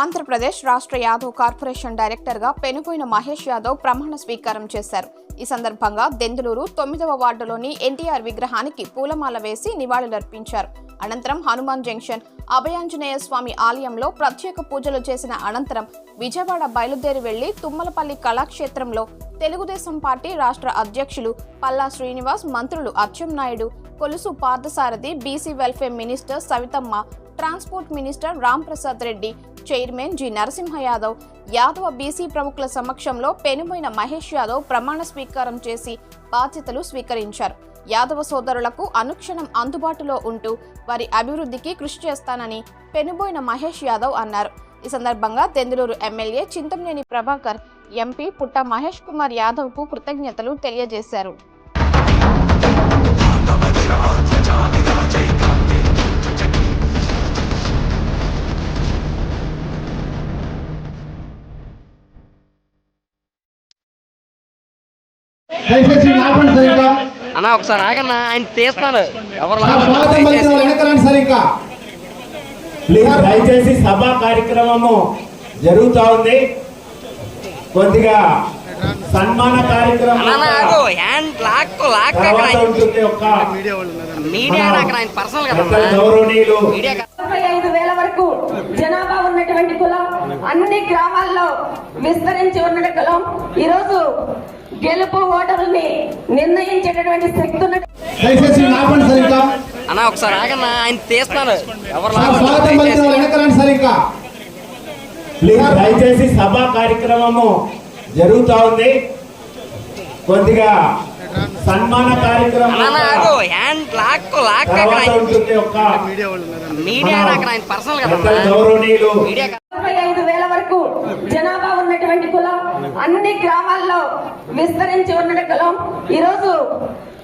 ఆంధ్రప్రదేశ్ రాష్ట్ర యాదవ్ కార్పొరేషన్ డైరెక్టర్గా పెనుపోయిన మహేష్ యాదవ్ ప్రమాణ స్వీకారం చేశారు. ఈ సందర్భంగా దెందులూరు తొమ్మిదవ వార్డులోని ఎన్టీఆర్ విగ్రహానికి పూలమాల వేసి నివాళులర్పించారు. అనంతరం హనుమాన్ జంక్షన్ అభయాంజనేయ స్వామి ఆలయంలో ప్రత్యేక పూజలు చేసిన అనంతరం విజయవాడ బయలుదేరి వెళ్ళి తుమ్మలపల్లి కళాక్షేత్రంలో తెలుగుదేశం పార్టీ రాష్ట్ర అధ్యక్షులు పల్లా శ్రీనివాస్ మంత్రులు Atchannaidu Kolusu Parthasarathy BC welfare minister Savithamma transport minister Ram Prasad Reddy chairman G Narasimha Yadav Yadava BC ప్రముఖుల సమక్షంలో పెనుమైన మహేష్ యాదవ్ ప్రమాణ స్వీకారం చేసి బాధ్యతలు స్వీకరించారు. యాదవ సోదరులకు అనుక్షణం అందుబాటులో ఉంటూ వారి అభివృద్ధికి కృషి చేస్తానని పెనుబోయిన మహేష్ యాదవ్ అన్నారు. ఈ సందర్భంగా తెందులూరు ఎమ్మెల్యే చింతమనేని ప్రభాకర్ ఎంపీ పుట్ట మహేష్ కుమార్ యాదవ్కు కృతజ్ఞతలు తెలియజేశారు. దయచేసి ఆపండి సరిగ్గా అన్న ఒకసారి ఆగన్నా ఆయన తీస్తున్నారు ఎవరు వెనకరండి సరిగ్గా దయచేసి. సభా కార్యక్రమము జరుగుతా ఉంది. కొద్దిగా సన్మాన కార్యక్రమం గౌరవనీయులు. జనాభా ఉన్నటువంటి కులం అన్ని గ్రామాల్లో విస్తరించి ఉన్న కులం ఈరోజు గెలుపు ఓటరుని నిర్ణయించేటటువంటి శక్తి అన్న ఒకసారి ఆగన్నా ఆయన తీస్తున్నారు దయచేసి సభా కార్యక్రమము జరుగుతా ఉంది. కొద్దిగా సన్మాన కార్యక్రమం ఉంటుంది ఒక మీడియా గౌరవనీయులు? వరకు జనాభా ఉన్నటువంటి కులం అన్ని గ్రామాల్లో విస్తరించి ఉన్న కులం. ఈరోజు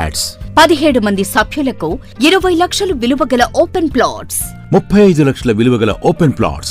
ఫ్లాట్స్ పదిహేడు మంది సభ్యులకు ఇరవై లక్షలు విలువ గల ఓపెన్ ప్లాట్స్ ముప్పై ఐదు లక్షల విలువ గల ఓపెన్ ప్లాట్స్